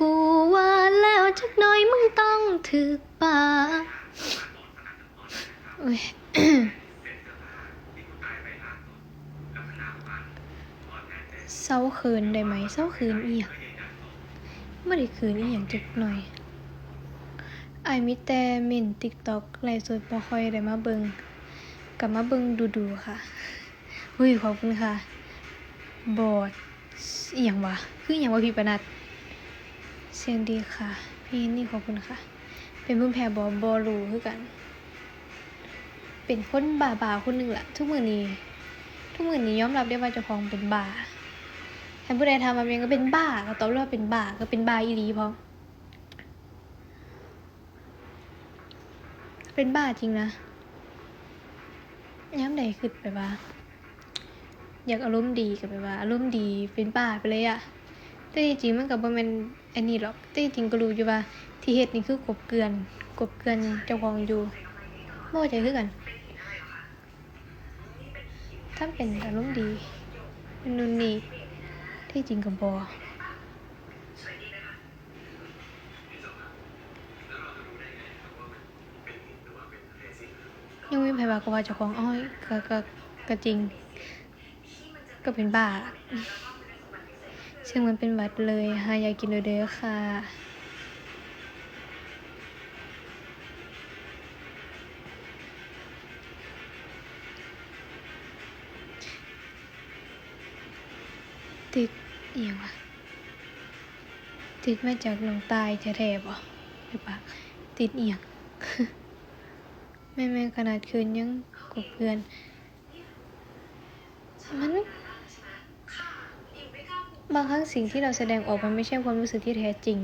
กูว่าแล้วจักหน้อยมึงต้องถึกป่าเศร้าคืนได้ไหมเศร้าคืนอีหยังไม่ได้คืนอีหยังจักหน่อยไอายมิแต่เม่น TikTok ไลฟ์สดบ่ค่อยได้มาเบิงกลับมาเบิงดูๆค่ะอุ้ยขอบคุณค่ะ บอดอีหยังวะคืออีหยังวะพี่ปนัด เสียงดีค่ะ พี่นี่ขอบคุณค่ะ เป็นผู้แพ้บอบอรูคือกัน เป็นคนบาบาคนหนึ่งแหละทุกมือนี้ ทุกมือนี้ยอมรับได้ว่าเจ้าของเป็นบาแทนผู้ใดทำมาเป็นก็เป็นบ้าก็ตอบเลยว่าเป็นบ้าก็เป็นบาอีหลีพอเป็นบ้าจริงนะย้ำใดขึ้นไปว่า อยากอารมณ์ดีกับแบบว่า อารมณ์ดีเป็นบ้าไปเลยอะ แต่จริงมันก็บ่แม่นอันนี้หรอกแต่จริงก็รู้อยู่ว่า ที่เฮ็ดนี่คือกบเกลือน กบเกลือนเจ้าของอยู่บ่ใจคือกันถ้าเป็นอารมณ์ดีเป็นนู่นนี่ที่จริงก็บ่ยังมีไผว่าก็ว่าเจ้าของอ้อยก็ก็ก็จริง ก็เป็นบ้า ซึ่งมันเป็นวัดเลยหายากินเด้อๆค่ะติดเอียงวะติดมาจากหนองตายแท้ๆบ่หรือปะติดเอียงแม่แม่ขนาดคืนยังกบเพื่อน มัน บางครั้งสิ่งที่เราแสดงออกมันไม่ใช่ความรู้สึกที่แท้จริง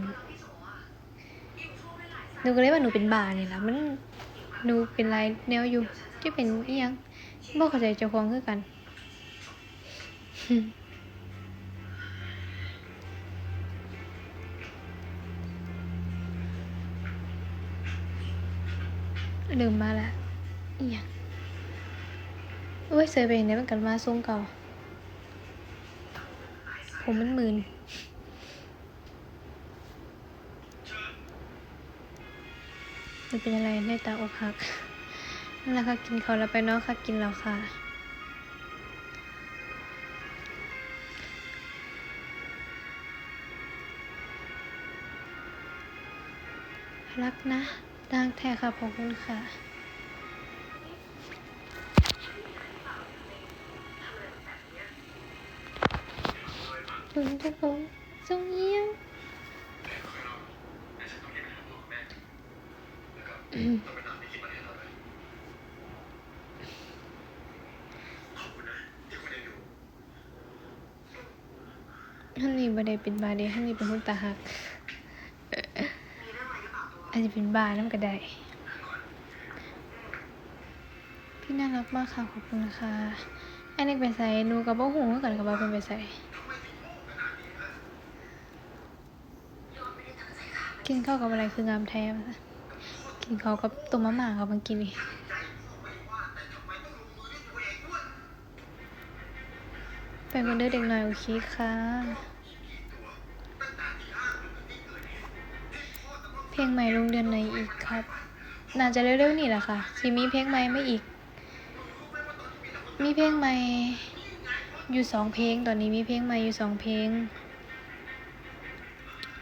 หนูก็เลยว่าหนูเป็นบ้าเนี่ยแหละมันหนูเป็นไรแนวอยู่ที่เป็นอียังบ่เข้าใจเจ้าของคือกัน ลืมมาละอียังโอ้ยเซยไปเห็นได้มันกันมาทรงเก่า ผมมันมึนมันเป็นอะไรในตาอกหักนั่นแหละค่ะกินเขาแล้วไปเนาะค่ะกินแล้วค่ะรักนะดังแท้ค่ะขอบคุณค่ะ ถึงจะคงทรงเยี่ยมท่านนี้บ่ได้เป็นบาเดท่านนี้เป็นคนตาหักอาจจะเป็นบาน้ำกระไดพี่น่ารักมากค่ะ ขอบคุณค่ะ อันนี้ไปใส่หนูกับบ่หูคือกันกับว่าเป็นไปใส่ กินข้าวกับอะไรคืองามแท้มกินข้าวกับต้มมะม่าครับมื่อกี้นี่ไปคนเด้อเด็กหน่อยโอเคค่ะเพลงใหม่ลงเดือนไหนอีกครับ น่าจะเร็วๆนี่แหละค่ะสิมีเพลงใหม่ไม่อีก มีเพลงใหม่อยู่สองเพลงตอนนี้มีเพลงใหม่อยู่สองเพลง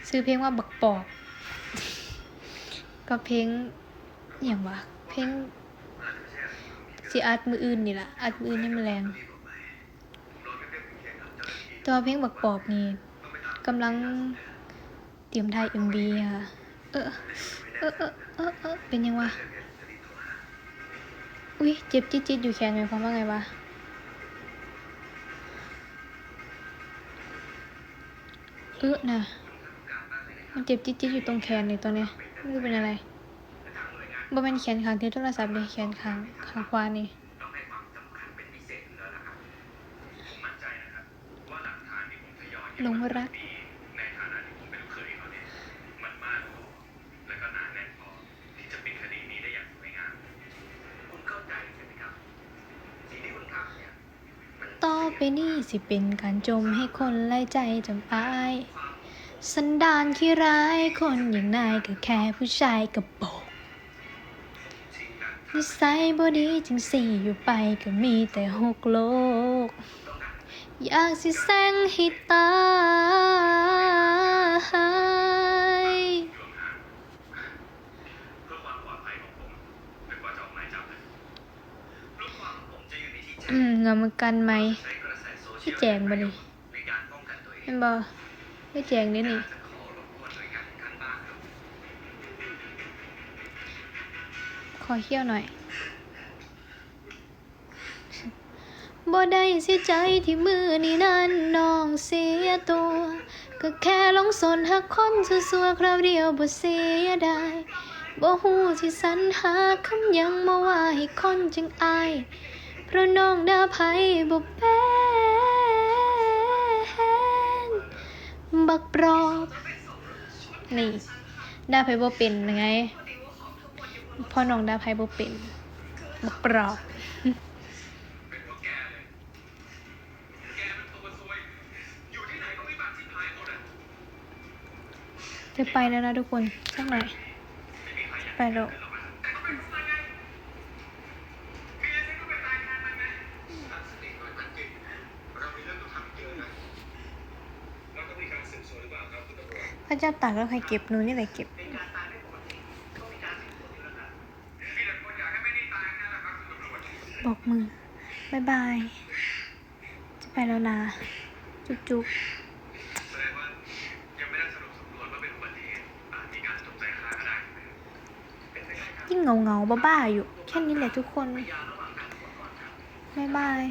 ซื้อเพลงว่าบักปอก ก็เพลงอย่างวะเพลงสิอัดมืออื่นนี่ละอัดมืออื่นให้มันแรงตัวเพลงบักปอบนี่กำลังเตรียมถ่าย MV ค่ะเออเออเออเออเออเป็นยังวะอุ้ยเจ็บจิ๊ดๆอยู่แขนหมายความว่าไงวะเออน่ะมันเจ็บจิ๊ดๆอยู่ตรงแขนนี่ตอนเนี้ย ไม่เป็นอะไรบ่เป็นแขนข้างที่โทรศัพท์เลยแขนข้างข้างขวานี่หลงรักต่อไปนี้สิเป็นการจมให้คนไล่ใจจำอาย สันดานขี้ร้ายคนอย่างนายก็แค่ผู้ชายกระโปงนิสัยบอดีจังสี่อยู่ไปก็มีแต่หกโลก อยากสิแซงให้ตายเพื่อความปลอดภัยของผมจนกว่าจะออกหมายจับนะลูกความของผมจะอยู่ในที่แจ้อืงมเงามกันไหมใช้กระแสโซเชีพี่ยลแจงบ่นี่ในการป้องกันตัวเองเห็นบ่ ไม่แจงนี่นี่จะขอรบกวนหน่วยงขอเคี่ยวหน่อยบ่ได้เสียใจที่มือนี่นั้นน้องเสียตัว ก็แค่ลงสนหักคนสัวๆคราวเดียวบ่เสียดายบ่ฮู้ที่สรรหาคำยังมาว่าให้คนจังอาย เพราะน้องด่าไผบ่เป็น บักปรอนี่ดาไพบ่เป็นไงพ่อน้องดาไพบ่เป็นบักปรอบจะไปแล้วนะทุกคนสักหน่อยไปแล้ว พระเจ้าตากแล้วใครเก็บหนูนี่แหละเก็บเป็นการตายไม่ปกติต้องมีการสืบสวนอยู่แล้วครับมีแต่คนอยากให้ไม่ได้ตายนั่นแหละครับคุณตำรวจบอกมือบายบาย จะไปแล้วนะจุ๊บจุ๊บแสดงว่ายังไม่ได้สรุปสำนวนว่าเป็นอุบัติเหตุอาจมีการจงใจฆ่าเงเงาเงาบ้าอยู่ แค่นี้แหละทุกคนบายบาย